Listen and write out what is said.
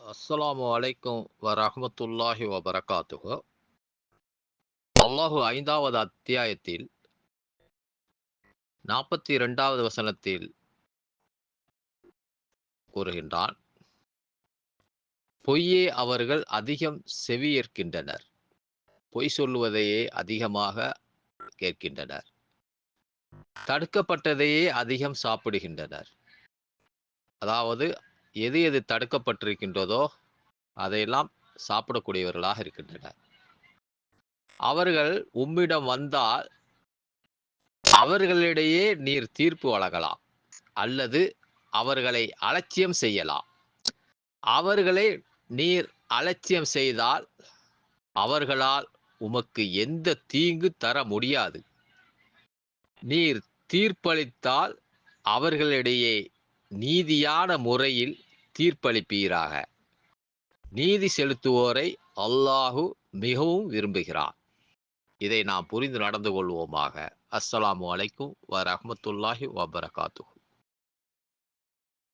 அஸ்ஸலாமு அலைக்கும் வரஹ்மத்துல்லாஹி வபரகாத்துஹு. அல்லாஹு ஐந்தாவது அத்தியாயத்தில் நாற்பத்தி இரண்டாவது வசனத்தில் கூறுகின்றான் பொய்யே அவர்கள் அதிகம் செவியேற்கின்றனர் பொய் சொல்லுவதையே அதிகமாக கேட்கின்றனர். தடுக்கப்பட்டதையே அதிகம் சாப்பிடுகின்றனர். அதாவது எது எது தடுக்கப்பட்டிருக்கின்றதோ அதையெல்லாம் சாப்பிடக்கூடியவர்களாக இருக்கின்றனர். அவர்கள் உம்மிடம் வந்தால் அவர்களிடையே நீர் தீர்ப்பு வழங்கலாம் அல்லது அவர்களை அலட்சியம் செய்யலாம். அவர்களை நீர் அலட்சியம் செய்தால் அவர்களால் உமக்கு எந்த தீங்கு தர முடியாது. நீர் தீர்ப்பளித்தால் அவர்களிடையே நீதியான முறையில் தீர்ப்பளிப்பீராக. நீதி செலுத்துவோரை அல்லாஹு மிகவும் விரும்புகிறான். இதை நாம் புரிந்து நடந்து கொள்வோமாக. அஸ்ஸலாமு அலைக்கும் வ ரஹமத்துல்லாஹி வபரகாத்து